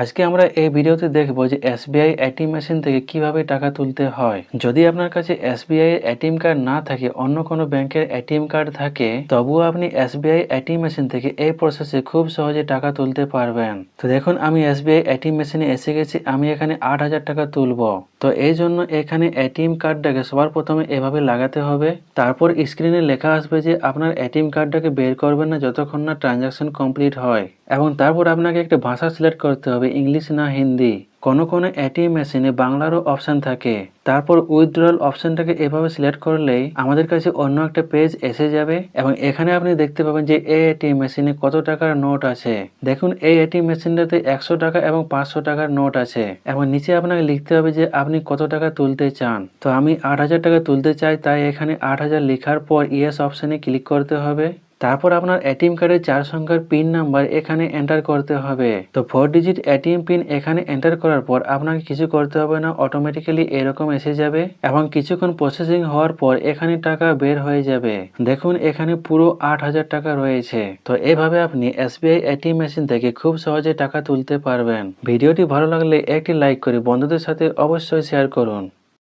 আজকে আমরা এই ভিডিওতে দেখব যে এসবিআই এটিএম মেশিন থেকে কীভাবে টাকা তুলতে হয়। যদি আপনার কাছে এসবিআই এর এটিএম কার্ড না থাকে, অন্য কোনো ব্যাংকের এটিএম কার্ড থাকে, তবুও আপনি এসবিআই এটিএম মেশিন থেকে এই প্রসেসে খুব সহজে টাকা তুলতে পারবেন। তো দেখুন, আমি এসবিআই এটিএম মেশিনে এসে গেছি, আমি এখানে আট হাজার টাকা তুলবো। তো এই জন্য এখানে এটিএম কার্ডটাকে সবার প্রথমে এভাবে লাগাতে হবে। তারপর স্ক্রিনে লেখা আসবে যে আপনার এটিএম কার্ডটাকে বের করবেন না যতক্ষণ না ট্রানজাকশন কমপ্লিট হয়। এবং তারপর আপনাকে একটা ভাষা সিলেক্ট করতে হবে, ইংলিশ না হিন্দি। কোনো কোনো এটিএম মেশিনে বাংলারও অপশন থাকে। তারপর উইথড্রল অপশনটাকে এভাবে সিলেক্ট করলেই আমাদের কাছে অন্য একটা পেজ এসে যাবে এবং এখানে আপনি দেখতে পাবেন যে এই এটিএম মেশিনে কত টাকার নোট আছে। দেখুন এই এটিএম মেশিনটাতে একশো টাকা এবং পাঁচশো টাকার নোট আছে এবং নিচে আপনাকে লিখতে হবে যে আপনি কত টাকা তুলতে চান। তো আমি আট হাজার টাকা তুলতে চাই, তাই এখানে আট হাজার লেখার পর ইয়েস অপশনে ক্লিক করতে হবে। তারপর আপনার এটিএম কার্ডের চার সংখ্যার পিন নাম্বার এখানে এন্টার করতে হবে। তো ফোর ডিজিট এটিএম পিন এখানে এন্টার করার পর আপনাকে কিছু করতে হবে না অটোমেটিক্যালি এরকম এসে যাবে এবং কিছুক্ষণ প্রসেসিং হওয়ার পর এখানে টাকা বের হয়ে যাবে। দেখুন, এখানে পুরো আট হাজার টাকা রয়েছে। তো এভাবে আপনি এসবিআই এটিএম মেশিন থেকে খুব সহজে টাকা তুলতে পারবেন। ভিডিওটি ভালো লাগলে একটি লাইক করে বন্ধুদের সাথে অবশ্যই শেয়ার করুন।